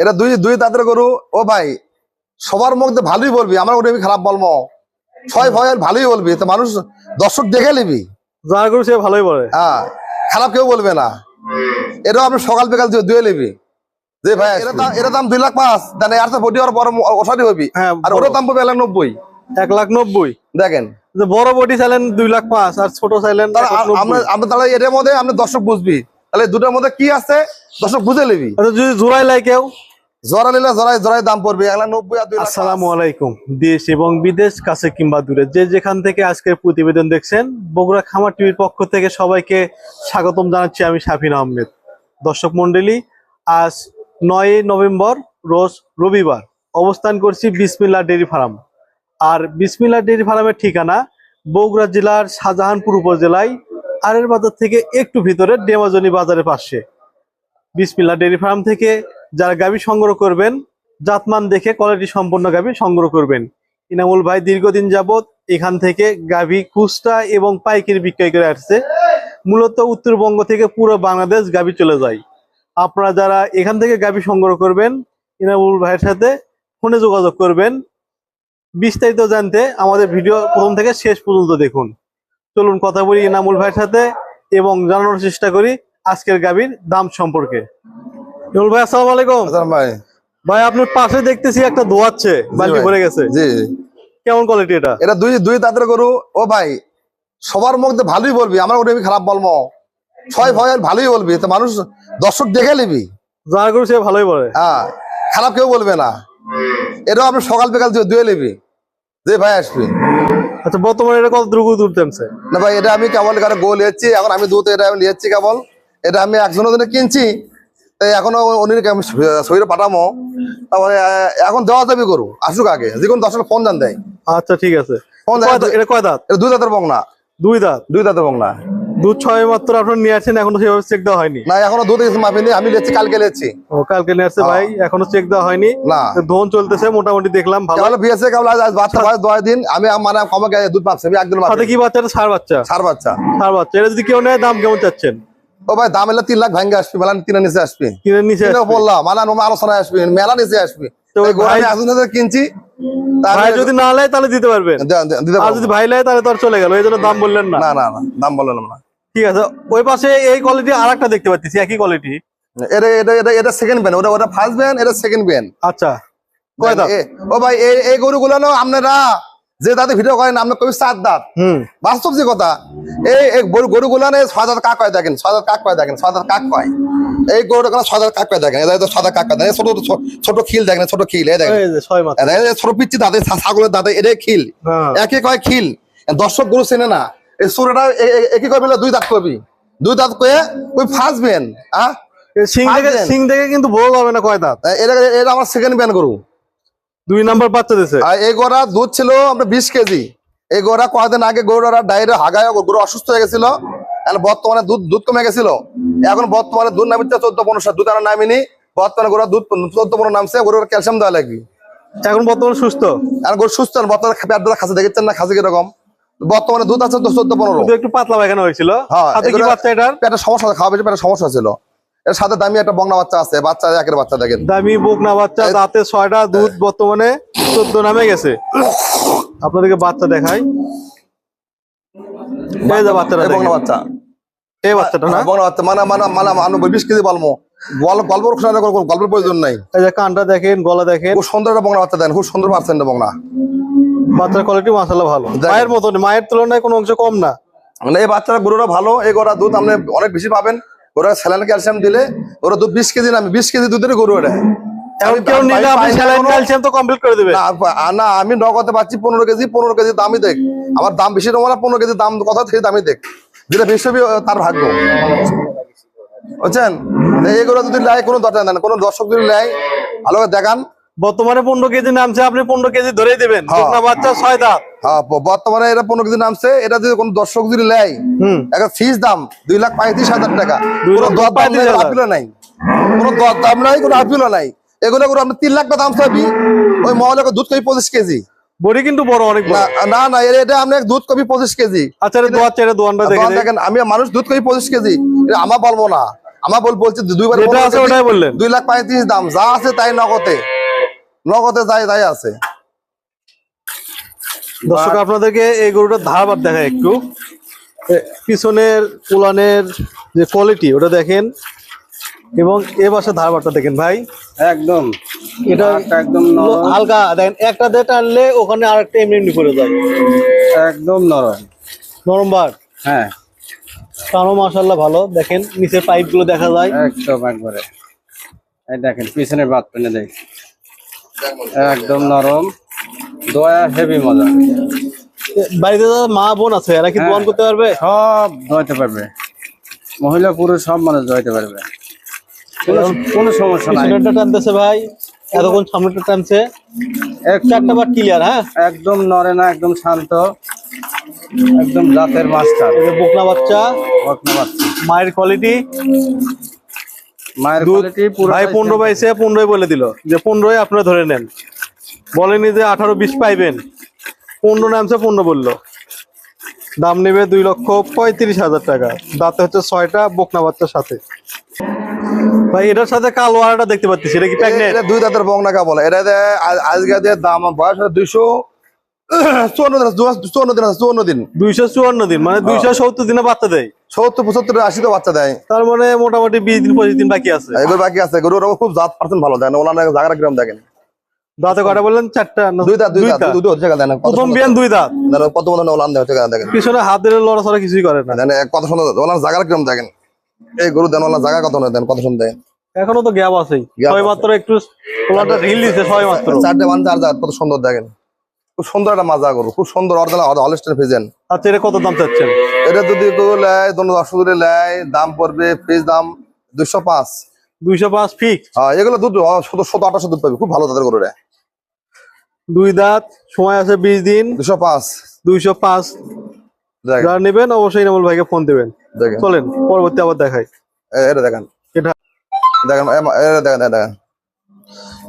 এটা দুই দুই দাঁতের গরু। ও ভাই সবার মধ্যে ভালোই বলবি আমার ওটা খারাপ বলব। ছয় ভয় ভালোই বলবি তো মানুষ দর্শক দেখে নিবি। যার গরু সে ভালোই বলে। হ্যাঁ খারাপ কেউ বলবে না। এটাও আপনি সকাল বিকাল দিয়ে নিবি। যে ভাই এটা দাম এটা দাম দুই লাখ পাঁচ দেন এর তো বডি আর বড় ওষাদি হবি। হ্যাঁ আর ওটার দাম পড়বে এক লাখ নব্বই এক লাখ নব্বই। দেখেন। যে বড় বডি চাইলেন দুই লাখ পাঁচ আর ছোট চাইলেন। আমরা আমরা তাহলে এটার মধ্যে আপনি দর্শক বুঝবি। তাহলে দুটার মধ্যে কি আছে? দর্শক বুঝে নিবি। আচ্ছা যদি জোড়াই লাই কেউ? নিলে দাম পড়বে। এক লাখ নব্বই আর দুই লাখ আসসালামু আলাইকুম। দেশ এবং বিদেশ কাছে কিংবা দূরে। যে যেখান থেকে আজকের প্রতিবেদন দেখছেন বগুড়া খামার টিভির পক্ষ থেকে সবাইকে স্বাগতম জানাচ্ছি আমি শাফিন আহমেদ। দর্শক মন্ডলী আজ নয় নভেম্বর রোজ রবিবার। অবস্থান করছি বিসমিল্লা ডেয়ারি ফার্ম। আর বিসমিল্লা ডেয়ারি ফার্মের ঠিকানা বগুড়া জেলার শাহজাহানপুর উপজেলায় আরের বাজার থেকে একটু ভিতরে ডেমাজনি বাজারের পাশে। বিসমিল্লা ডেয়ারি ফার্ম থেকে যারা গাভী সংগ্রহ করবেন, জাতমান দেখে কোয়ালিটি সম্পন্ন গাভী সংগ্রহ করবেন। ইনামুল ভাই দীর্ঘদিন যাবত এখান থেকে গাভী খুচরা এবং পাইকারি বিক্রয় করে আসছে। মূলত উত্তরবঙ্গ থেকে পুরো বাংলাদেশ গাভী চলে যায়। আপনারা যারা এখান থেকে গাভী সংগ্রহ করবেন, ইনামুল ভাইয়ের সাথে ফোনে যোগাযোগ করবেন। বিস্তারিত জানতে আমাদের ভিডিও প্রথম থেকে শেষ পর্যন্ত দেখুন। চলুন কথা বলি ইনামুল ভাইয়ের সাথে এবং জানানোর চেষ্টা করি আজকের গাভীর দাম সম্পর্কে। ইনামুল ভাই আসসালামু আলাইকুম। ভাই। ভাই আপনার পাশে দেখতেছি একটা দোয়াচ্ছে বালতি। ভরে গেছে। জি। কেমন কোয়ালিটি এটা? এটা দুই দুই দাঁতের গরু। ও ভাই সবার মধ্যে ভালোই বলবি আমার ওটা খারাপ বলব। ছয় ভয় ভালোই বলবি তো মানুষ দর্শক দেখে নিবি। যার গরু সে ভালোই বলে। হ্যাঁ খারাপ কেউ বলবে না। এটাও আপনি সকাল বিকাল দিয়ে দুয়ে নিবি। যে ভাই আসবে। আচ্ছা বর্তমানে এটা কত দ্রুত দূর টানছে না ভাই এটা আমি কেবল কারও গোল এসেছি এখন আমি দুধ এটা আমি নিয়েছি কেবল। এটা আমি একজনের জন্য কিনছি তাই এখনও অনির শরীরে পাঠামো। তারপরে এখন দেওয়া যাবে গরু আসুক আগে যে কোনো দশটা ফোন জান দেয়। আচ্ছা ঠিক আছে। ফোন দাঁত? এটা কয় দাঁত? এটা দুই দাঁতের বংনা দুই দাঁত? দুই দাঁতের বংনা দুধ ছয় মাত্র আপনার নিয়ে আসছেন এখনও সেভাবে চেক দেওয়া হয়নি। না এখনও দুধ মাপিনি আমি লিয়েছি কালকে লিয়েছি ও কালকে নিয়ে আসছে হ্যাঁ। ভাই এখনও চেক দেওয়া হয়নি। না। ধন চলতেছে মোটামুটি দেখলাম ভালো। বিয়েছে কেবল আজ বাচ্চা দশ দিন আমি মানে দুধ পাচ্ছি আমি একদিন সাথে কি বাচ্চা? সার বাচ্চা। সার বাচ্চা। সার বাচ্চা। এটা যদি কেউ নেয় দাম কেমন চাচ্ছেন? ও ভাই দাম এলে তিন লাখ ভাঙ্গে আসবি মেলা তিনের নিচে আসবি। কিনে নিচে বললাম মানে আলোচনায় আসবি মেলা নিচে আসবি। ভাই- কিনছি ভাই যদি না নেয় তাহলে দিতে পারবেন। দিতে আর যদি ভাই নেয় তাহলে তো আর চলে গেল এই জন্য দাম বললেন না। না না না দাম বললাম না। ঠিক আছে ওই পাশে এই কোয়ালিটি আর একটা দেখতে পাচ্ছি একই কোয়ালিটি এটা এটা এটা এটা সেকেন্ড ব্যান ওটা ওটা ফার্স্ট ব্যান এটা সেকেন্ড ব্যান আচ্ছা। কয় দাঁত ও ভাই এই এই গরুগুলো না আপনারা যে দাঁতে ভিডিও করেন আপনার কবি সাত দাঁত। হুম। বাস্তব যে কথা এই এই গরু গরুগুলো না ছয় দাঁত কাক কয় দেখেন ছয় দাঁত কাক কয় দেখেন ছয় দাঁত কাক কয় এই গরুটা ছয় দাঁত কাক কয় দেখেন এটা ছয় দাঁত কাক কয় দেখেন ছোট ছোট- খিল দেখেন ছোট খিল এই দেখেন। এই যে ছয় মাত্র। এই ছোট পিচ্ছি দাঁতে ছাগলের দাঁতে এটাই খিল। হ্যাঁ। একে কয় খিল? দর্শক গরু চেনে না। এই সুরটা একে কয় বলে? দুই দাঁত কবি। দুই দাঁত কয়ে ওই ফার্স্ট ব্যান হ্যাঁ এই সিং থেকে সিং থেকে কিন্তু না কয় দাঁত। এটা এটা আমার সেকেন্ড ব্যান গরু। দুই নাম্বার বাচ্চা দিছে। আর এই গোড়া দুধ ছিল আপনার বিশ কেজি। এই গোড়া কয়েকদিন আগে গরুরা ডাইরে হাগায় গরু অসুস্থ হয়ে গেছিল। এখন বর্তমানে দুধ দুধ কমে গেছিল। এখন বর্তমানে দুধ নামিতে চোদ্দ পনেরো দুধ আর নামিনি। বর্তমানে গরুর দুধ চোদ্দ পনেরো নামছে গরুর ক্যালসিয়াম দেওয়া লাগবে। এখন বর্তমানে সুস্থ? আর গরু সুস্থ বর্তমানে পেট খাসি দেখেছেন না খাসি কীরকম? বর্তমানে দুধ আছে চোদ্দ পনেরো একটু পাতলা পায়খানা হয়েছিল। হ্যাঁ, পেটের সমস্যা খাওয়া পেটের সমস্যা ছিল। এর সাথে দামি একটা বংনা বাচ্চা আছে বাচ্চা একের বাচ্চা দেখেন। দামি বকনা বাচ্চা দাঁতে ছয়টা দুধ বর্তমানে চোদ্দ নামে গেছে। আপনাদেরকে বাচ্চা দেখাই। বাচ্চা এই বাচ্চাটা না? বংনা বাচ্চা মানে মানে মানে মানে বিশ কেজি বলব গল্প গল্প শোনার কোনো গল্পের প্রয়োজন নাই। যে কানটা দেখেন গলা দেখেন। খুব সুন্দর একটা বংলা বাচ্চা দেন খুব সুন্দর পার্সেন্ট বংলা বাচ্চার কোয়ালিটি মাসাল্লাহ ভালো। মায়ের মতন মায়ের তুলনায় কোনো অংশ কম না। মানে এই বাচ্চারা গরুরা ভালো এই গরুরা দুধ আপনি অনেক বেশি পাবেন। ওরা স্যালাইন ক্যালসিয়াম দিলে ওরা দুধ বিশ কেজি নামে বিশ কেজি দুধের গরু এটা। আমি- নগদে পাচ্ছি পনেরো কেজি পনেরো কেজি দামই দেখ। আমার দাম বেশি তোমার পনেরো কেজি দাম কথা সেই দামই দেখ। যেটা বেশি তার ভাগ্য। বুঝছেন? এইগুলো যদি নেয় কোনো দরকার কোনো দর্শক যদি নেয় ভালো করে দেখান। বর্তমানে পনেরো কেজি নামছে আপনি পনেরো কেজি ধরেই দেবেন। হ্যাঁ। বাচ্চা ছয় দাঁত। হ্যাঁ বর্তমানে এটা পনেরো কেজি নামছে এটা যদি কোনো দর্শক যদি নেয় একটা ফিস দাম দুই লাখ পঁয়ত্রিশ হাজার টাকা। কোনো দর দাম পঁয়ত্রিশ নাই হাজার। আপিলও নাই। কোনো দর দাম নাই কোনো আপিলও নাই। এগুলো করে আপনি তিন লাখ টাকা দাম চাবি ওই মহলে দুধ কবি পঁচিশ কেজি। বডি কিন্তু বড় অনেক না না এটা- আপনি দুধ কবি পঁচিশ কেজি। আচ্ছা দোয়ানটা দেখেন আমি মানুষ দুধ কবি পঁচিশ কেজি এটা আমার বলব না। আমার বল বলছি দুইবার দুই লাখ পঁয়ত্রিশ দাম যা আছে তাই নগদে। নগদে যাই যাই আছে। দর্শক আপনাদেরকে এই গরুটার ধারবার দেখায় একটু। পিছনের উলানের যে কোয়ালিটি ওটা দেখেন। এবং এ পাশে ধারবারটা দেখেন ভাই। একদম। এটা একদম হালকা দেখেন একটা দিয়ে টানলে ওখানে আরেকটা এমনি এমনি করে যায়। একদম নরম। নরম বার। হ্যাঁ। কারও মাসাল্লাহ ভালো দেখেন নিচের পাইপগুলো দেখা যায়। একদম একবারে। এই দেখেন পিছনের বাদ পেনে দেখ একদম নরম। দয়া হেভি মজা। বাড়িতে মা বোন আছে এরা কি হ্যাঁ। দোয়ান করতে পারবে? সব দোয়াইতে পারবে। মহিলা পুরুষ সব মানুষ দোয়াইতে পারবে। কোনো সমস্যা নাই। টানতেছে ভাই। এতক্ষণ সামনেটা টানছে। এক- চারটা বার ক্লিয়ার হ্যাঁ? একদম নরে না একদম শান্ত। একদম জাতের মাস্টার। এই বকনা বাচ্চা। বকনা বাচ্চা। মায়ের কোয়ালিটি মায়ের দুধ কোয়ালিটি পুরো ভাই পনেরো পাইছে পনেরোই বলে দিল। যে পনেরোই আপনারা ধরে নেন। বলেনি যে আঠারো বিশ পাইবেন। পনেরো নামছে পনেরো বলল। দাম নেবে দুই লক্ষ পঁয়ত্রিশ হাজার টাকা। দাঁতে হচ্ছে ছয়টা বকনা বাচ্চার সাথে। ভাই এটার সাথে কালো আড়াটা দেখতে পাচ্ছি। এটা কি এটা দুই দাঁতের বংনাকা বলে এটা আজকে দাম বয়স দুইশো চুয়ান্ন দিন আছে, চুয়ান্ন দিন আছে, চুয়ান্ন দিন। দুইশো চুয়ান্ন দিন মানে দুইশো সত্তর দিনে বাচ্চা দেয়। সত্তর পঁচাত্তর আশি তো বাচ্চা দেয়। তার মানে মোটামুটি বিশ দিন পঁচিশ দিন বাকি আছে। এগুলো বাকি আছে গরুর খুব জাত পার্সেন্ট ভালো দেয় না ওনার জায়গাটা দেখেন। দাঁতে কটা বললেন? চারটা দুই দাঁত দুই দুই দাঁত দাঁত? দুই দুই হচ্ছে দেন কত প্রথম বিয়ান দুই দাঁত। কত মতো ওলান দেখেন। পিছনে হাত দিলে কিছুই করে না। কত সুন্দর দেখেন। এই গরু দেন কত না দেন কত সুন্দর এখনও তো গ্যাপ ছয় আছে। মাত্র একটু পোলাটা ঢিল দিচ্ছে ছয় মাত্র। চারটে চার কত সুন্দর দেখেন। খুব সুন্দর একটা মাজা গরু খুব সুন্দর হলস্টের ফিজেন আচ্ছা এটা কত দাম চাচ্ছেন? এটা যদি কেউ লেয় দোনো যদি লেয় দাম পড়বে ফ্রিজ দাম দুইশো পাঁচ। দুইশো পাঁচ ফিক্স হ্যাঁ এগুলো দুধ শত শত আঠাশো দুধ পাবে খুব ভালো তাদের গরুরে দুই দাঁত সময় আছে বিশ দিন। দুশো পাঁচ। দুইশো পাঁচ। যারা নেবেন অবশ্যই ইনামুল ভাইকে ফোন দেবেন। দেখেন। চলেন পরবর্তী আবার দেখাই। এটা দেখেন। এটা দেখেন এটা দেখেন দেখেন।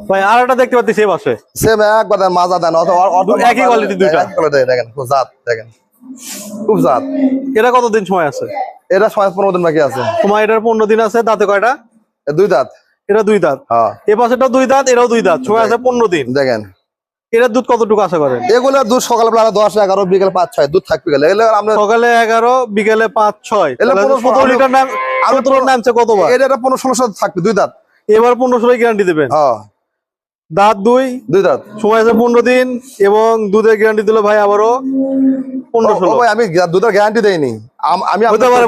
ভাই আর একটা দেখতে পাচ্ছি সে পাশে সেম একবার মাজা দেন একই quality দুইটা। দেখেন খুব জাত দেখেন। খুব জাত। এটা কতদিন সময় আছে? এটা ছয় পনেরো দিন বাকি আছে। তোমার এটার পনেরো দিন আছে দাঁতে কয়টা? দুই দাঁত। এটা দুই দাঁত। হ্যাঁ। এ পাশেটাও দুই দাঁত এটাও দুই দাঁত। সময় আছে পনেরো দিন। দেখেন। এটার দুধ কতটুকু আশা করেন? এগুলো দুধ সকালবেলা দশ এগারো বিকেল পাঁচ ছয় দুধ থাকবে গেলে। আমরা সকালে এগারো বিকেলে পাঁচ ছয়। পনেরো- লিটার নাম সতেরো পনেরো- নামছে কতবার? এটা এটা পনেরো ষোলো থাকবে দুই দাঁত। এবার পনেরো ষোলো গ্যারান্টি দেবেন? হ্যাঁ। দাঁত দুই দুই দাঁত। সময় আছে পনেরো দিন এবং দুধের গ্যারান্টি দিল ভাই আবারও পনেরো ষোলো। ভাই আমি দুধের গ্যারান্টি দেয়নি আমি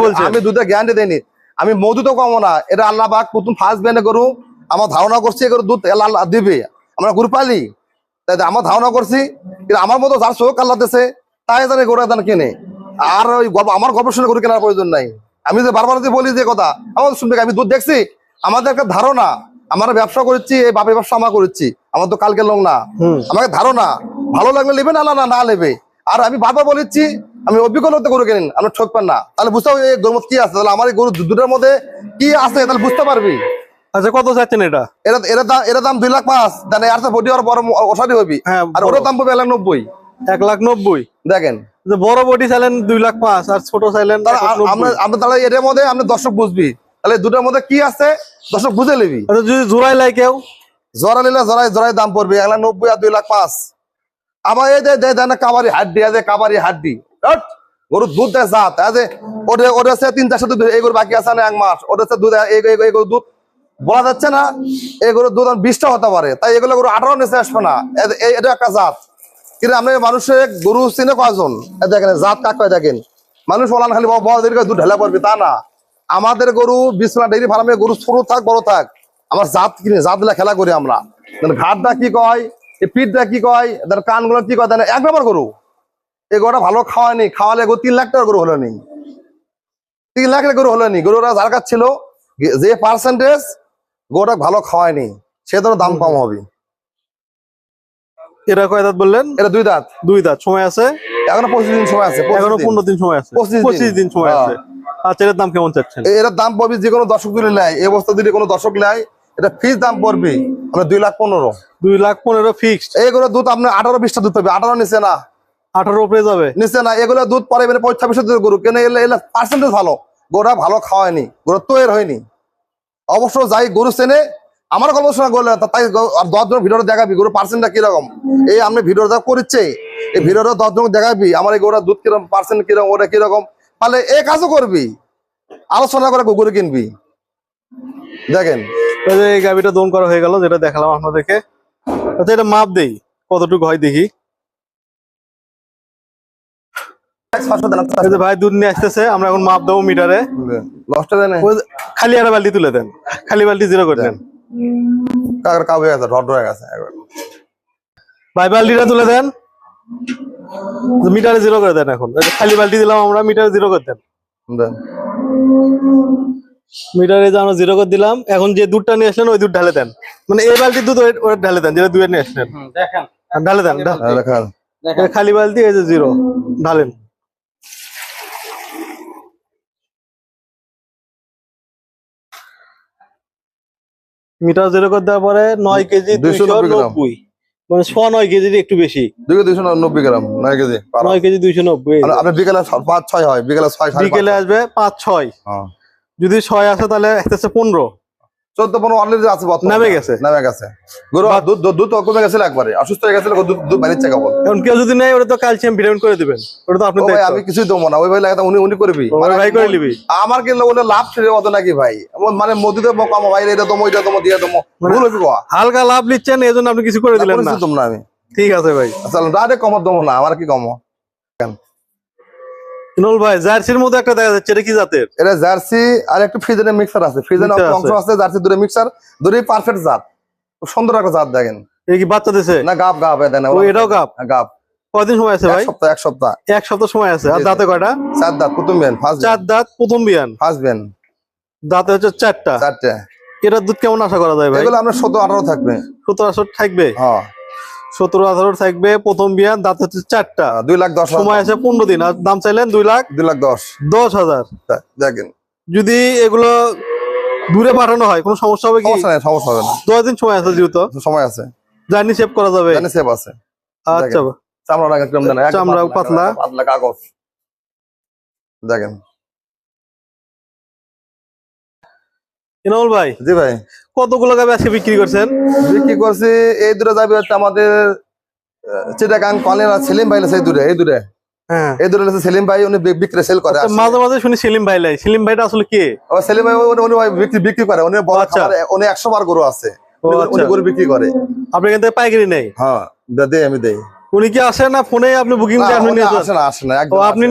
বলছেন। আমি দুধের গ্যারান্টি দেয়নি আমি মধু তো কমো না। এটা আল্লাহ বাক প্রথম ফার্স্ট বেনে গরু আমার ধারণা করছি এ গরু দুধ আল্লাহ দিবে। আমরা গরু পালি। তাই আমার ধারণা করছি। কিন্তু আমার মতো যার চোখ আল্লাহ দেশে তাই জানে গরু দান কিনে। আর ওই আমার গবেষণা গরু কেনার প্রয়োজন নাই। আমি যে বারবার যে বলি যে কথা আমার শুনবে আমি দুধ দেখছি। আমাদের একটা ধারণা। আমরা ব্যবসা করেছি এই বাপের ব্যবসা আমরা করেছি। আমার তো কালকে লোক না। আমাকে ধারণা ভালো লাগলে নেবে না না না নেবে। আর আমি বারবার বলেছি আমি অভিজ্ঞতা গরু কিনেন আপনি ঠকবেন না। তাহলে বুঝতে গরুর মধ্যে কি আছে তাহলে আমার এই গরু দুটোর মধ্যে কি আছে তাহলে বুঝতে পারবি। আচ্ছা কত চাচ্ছেন এটা? দাম এটা দাম দুই লাখ পাঁচ আর বডি আর বড় ওষাদি হবি। হ্যাঁ, আর বড়। দাম পড়বে এক লাখ নব্বই। এক লাখ নব্বই? দেখেন। বড় বডি চাইলেন দুই লাখ পাঁচ আর ছোট চাইলেন। আমরা আমরা তাহলে এটার মধ্যে আপনি দর্শক বুঝবি। তাহলে দুটোর মধ্যে কি আছে? দর্শক বুঝে নিবি। যদি জোড়াই লাই কেউ। জরা নিলে জরাই জরাই দাম পড়বে এক লাখ নব্বই আর দুই লাখ পাঁচ। আবার এই দে দে দেয় না কাবারি হাড্ডি আছে কাবারি হাড্ডি! গরুর দুধ দেয় জাত। আছে ওটা ওটা হচ্ছে তিন চারশো দুধ এই গরু বাকি আছে না এক মাস। ওটা দুধ এই এই দুধ। বলা যাচ্ছে না এই গরুর দুধ বিশটা হতে পারে। তাই এগুলো গরু আঠারো নিচে আসবে না। এটা একটা জাত। কিন্তু আপনি মানুষের গরু চিনে কয়জন? দেখেন জাত কাক দেখেন? মানুষ ওলান খালি বড় দুধ ঢেলা পড়বে। তা না। আমাদের গরু বিছনা ডেইরি ফার্মে গরু ছোট থাক বড় থাক। আমার জাত কিনে জাত খেলা করি আমরা। ঘাটটা কি কয়? পিঠটা কি কয়? তার কানগুলো কি কয়? এক নম্বর গরু। এই গরুটা ভালো খাওয়ায়নি। খাওয়ালে গরু তিন লাখ টাকার গরু হলো নি। তিন লাখের গরু হলো নি। গরুরা যার কাছ ছিল যে পার্সেন্টেজ গরুটা ভালো খাওয়ায়নি। সে ধরো দাম কম হবে। এটা কয় দাঁত বললেন? এটা দুই দাঁত। দুই দাঁত। সময় আছে? এখনও পঁচিশ দিন সময় আছে এখনও পনেরো দিন সময় আছে। পঁচিশ দিন সময় হ্যাঁ। আছে। আচ্ছা দাম কেমন চাচ্ছেন? এ- এটার দাম পড়বে যে কোনো দর্শক দিলে নেয়। এই অবস্থা দিলে কোনো দর্শক নেয় এটা ফিস দাম পড়বে। আমরা দুই লাখ পনেরো। দুই লাখ পনেরো ফিক্সড এইগুলো দুধ আপনার আঠারো বিশটা দুধ পাবে আঠারো নিচে না। আঠারো উপরে যাবে? নিচে না। এগুলো দুধ পরে মানে পঁয়ত্রিশ দুধ গরু। কেন এলে এলে পার্সেন্টেজ ভালো। গোটা ভালো খাওয়ায়নি। গোটা তৈরি হয়নি। অবশ্য যাই গরু চেনে আমার গল্প শোনা গেলে তাই গ- আর দশ জন ভিডিওটা দেখাবি। গরু পার্সেন্টটা কীরকম? এই আমি ভিডিওটা করছে। এই ভিডিওটা দশ জন দেখাবি। আমার এই গরুটা দুধ কীরকম পার্সেন্ট কীরকম ওটা কীরকম? তাহলে এ কাজও করবি? আলোচনা করে গরু কিনবি। দেখেন এই যে দোন করা হয়ে গেল যেটা দেখালাম আপনাদেরকে। আচ্ছা এটা মাপ দেই কতটুকু হয় দেখি। ভাই দুধ নিয়ে আসতেছে আমরা এখন মাপ দেবো মিটারে। লসটা দেন। খালি একটা বালতি তুলে দেন খালি বালতি জিরো করে দেন। কাকার হয়ে হয়ে গেছে ভাই বালতিটা তুলে দেন। মিটারে জিরো করে দেন এখন। খালি বালতি দিলাম আমরা মিটারে জিরো করে দেন। মিটারে যে আমরা জিরো করে দিলাম এখন যে দুধটা নিয়ে আসলেন ওই দুধ ঢালে দেন। মানে এই বালতির দুধ ওই- ওই ঢালে দেন যেটা দুধের নিয়ে আসলেন। আর ঢালে দেন হ্যাঁ, খালি বালতি এই যে জিরো ঢালেন। মিটার জিরো করে দেওয়ার পরে নয় কেজি দুইশো নব্বই। মানে ছ নয় কেজির একটু বেশি। দুই দুইশো নব্বই গ্রাম নয় কেজি। নয় কেজি দুইশো নব্বই। আর আপনার বিকেলে পাঁচ ছয় হয় বিকেলে ছয় বিকেলে আসবে পাঁচ ছয়। হ্যাঁ। যদি ছয় আসে তাহলে পনেরো। চোদ্দ পনেরো অলরেডি আছে। নামে গেছে। নামে গেছে। গরু দুধ দুধ- কমে গেছিল একবারে। অসুস্থ হয়ে গেছিল দুধ দুধ বাড়িচ্ছে কেবল এখন কেউ যদি নেয় ওটা তো ক্যালসিয়াম ভিটামিন করে দিবেন। ওটা তো আপনি আমি কিছুই দেবো না। ওই ভাই উনি উনি করবি। মানে ভাই করে নিবি। আমার কি ওটা লাভ ছেড়ে মতো নাকি ভাই? মানে মোদিতে কম ভাই এটা দমো এটা দমো দিয়ে দমো ভুল হবি হালকা লাভ নিচ্ছেন এই জন্য আপনি কিছু করে দিলেন না। আমি। ঠিক আছে ভাই। ডাইরেক্ট কমত দমো না আমার কি কমো ভাই জার্সির মধ্যে একটা দেখা যাচ্ছে এটা কি জাতের? এটা জার্সি আর একটু ফ্রিজেনের মিক্সার আছে। অংশ আছে। জার্সি দূরে মিক্সার দূরে পারফেক্ট জাত। খুব সুন্দর একটা জাত দেখেন। এই কি বাচ্চা দিছে? না দেন ও এটাও গাপ কয়দিন সময় আছে ভাই? সপ্তাহ এক সপ্তাহ। এক সপ্তাহ সময় আছে। আর। দাঁতে কয়টা? চার দাঁত প্রথম বেন ফার্স্ট চার দাঁত প্রথম বিয়ান? ফার্স্ট দাঁতে হচ্ছে চারটা। চারটে। এটার দুধ কেমন আশা করা যায় ভাই? এগুলো আপনার সতেরো আঠারো থাকবে। সতেরো আঠারো থাকবে? হ্যাঁ। সতেরো আঠারো থাকবে প্রথম বিয়ান দাঁত হচ্ছে চারটা। দুই লাখ দশ সময় আছে পনেরো দিন আর দাম চাইলেন দুই লাখ দুই লাখ দশ। দশ হাজার। দেখেন যদি এগুলো দূরে পাঠানো হয় কোনো সমস্যা হবে কি? সমস্যা নেই সমস্যা হবে না। দশ দিন সময় আছে যেহেতু। সময় আছে। জার্নি সেভ করা যাবে। জানি সেভ আছে। আচ্ছা। চামড়া চামড়া পাতলা। পাতলা। কাগজ। দেখেন ভাই জি ভাই। কতগুলো গাবে আজকে বিক্রি করছেন? বিক্রি করছি এই দূরে যাবে হচ্ছে আমাদের চিটাগাং কলেরা সেলিম ভাই দূরে এই দূরে হ্যাঁ। এই হচ্ছে সেলিম ভাই উনি বি- বিক্রি সেল করে মাঝে মাঝে শুনি সেলিম ভাই লাই। সেলিম ভাইটা আসলে কে? ও সেলিম ভাই উনি- উনি বিক্রি বিক্রি করে উনি বড় আচ্ছা। উনি বার গরু আছে। উনি- আচ্ছা। গরু বিক্রি করে। আপনি পাইকারি নেই? হ্যাঁ দেই আমি দেই। উনি কি আসে না ফোনে আপনি বুকিং দিয়ে আপনি নিয়ে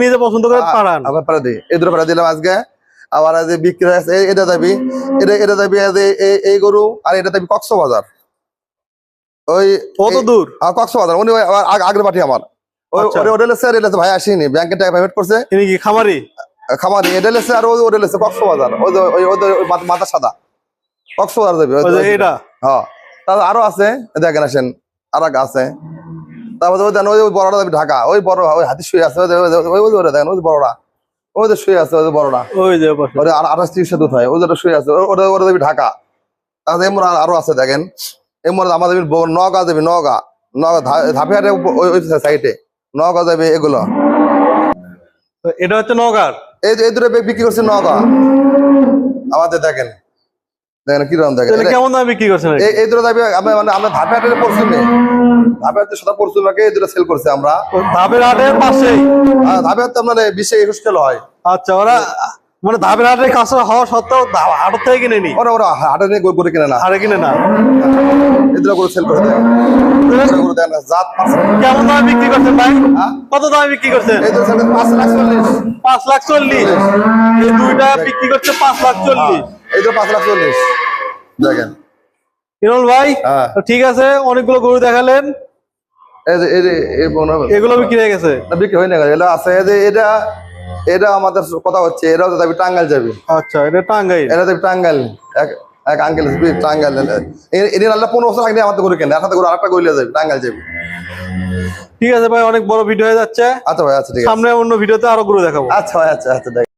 নিজে পছন্দ করে আ- পাঠান আবার পারা দিই। এই দিলাম আজকে। আবার এই বিক্রি হয়েছে এই- এটা দাবি এটা এটা দাবি এই- গরু আর এটা দাবি কক্সবাজার। ওই কত দূর? কক্সবাজার। উনি আগের পাঠিয়ে আমার। ওই আচ্ছা। ভাই আসেনি ব্যাংকে টাকা পেমেন্ট করছে। খামারি? খামারি এটা লেছে আর ওই ওটা লেছে কক্সবাজার। ওই যে- ওদের মাথা- সাদা কক্সবাজার যাবে যে এটা হ্যাঁ। তারপর আরও আছে দেখেন আসেন আর এক আছে। তারপর ওই যাবে ঢাকা ওই বড় ওই হাতি শুয়ে আছে ওই যে দেখেন ওই যে বড়টা। ওই যে শুয়ে আছে ওই যে বড়টা ওই যে। আর আঠাশ তিরিশ দুধ হয়। ওই যেটা শুয়ে আছে ওটা ওরা দেবী ঢাকা। তারপর এমন আর- আছে দেখেন। এমন আমাদের নগা দেবে নগা নগা ধা- ধাপে হাটে ওই সাইডে নগা যাবে এগুলো। এটা হচ্ছে নগার এই যে এই দুটো বিক্রি করছে নগা আমাদের দেখেন। দেখেন কীরকম দেখেন। কেমন দামে বিক্রি করছেন এই এই দুটো যাবে আমরা মানে আমরা ধাপে হাটে পরশুমে ধাপে হাটে সদা পরশুমাকে এই দুটো সেল করছে আমরা। ধাপের হাটের পাশেই ধাপে হাটে আপনার বিশে একুশ কিলো হয়। আচ্ছা ওরা মানে ধাপের হাটের কাছে হওয়া সত্ত্বেও হাটের থেকে কিনে নি? ওরা ওরা হাটে নিয়ে গরু গরু কিনে না। হাটে কিনে না? এই দুটো গরু সেল করে দেয় গরু দেয় না জাত পাঁচ কেমন দামে বিক্রি করছেন ভাই? হ্যাঁ? কত দামে বিক্রি করছেন? এই দুটো পাঁচ লাখ চল্লিশ। পাঁচ লাখ চল্লিশ। এই দুইটা বিক্রি করছে পাঁচ লাখ চল্লিশ। এই দুটো পাঁচ লাখ চল্লিশ। দেখেন। ইনল ভাই হ্যাঁ। ঠিক আছে অনেকগুলো গরু দেখালেন। এগুলো বিক্রি হয়ে গেছে। বিক্রি হয় না এটা আছে এটা এটা আমাদের কথা হচ্ছে এটাও তো দাবি টাঙ্গাইল যাবে। আচ্ছা এটা টাঙ্গাইল। এটা দাবি টাঙ্গাইল। এক আঙ্কেল টাঙ্গাইল। এনে আল্লাহ পনেরো বছর আগে আমাদের করে কেন একসাথে করে আরেকটা গইলে যাবে টাঙ্গাইল যাবে। ঠিক আছে ভাই অনেক বড় ভিডিও হয়ে যাচ্ছে। আচ্ছা ভাই আচ্ছা ঠিক আছে। সামনে অন্য ভিডিওতে আরও গরু দেখাবো। আচ্ছা ভাই আচ্ছা আচ্ছা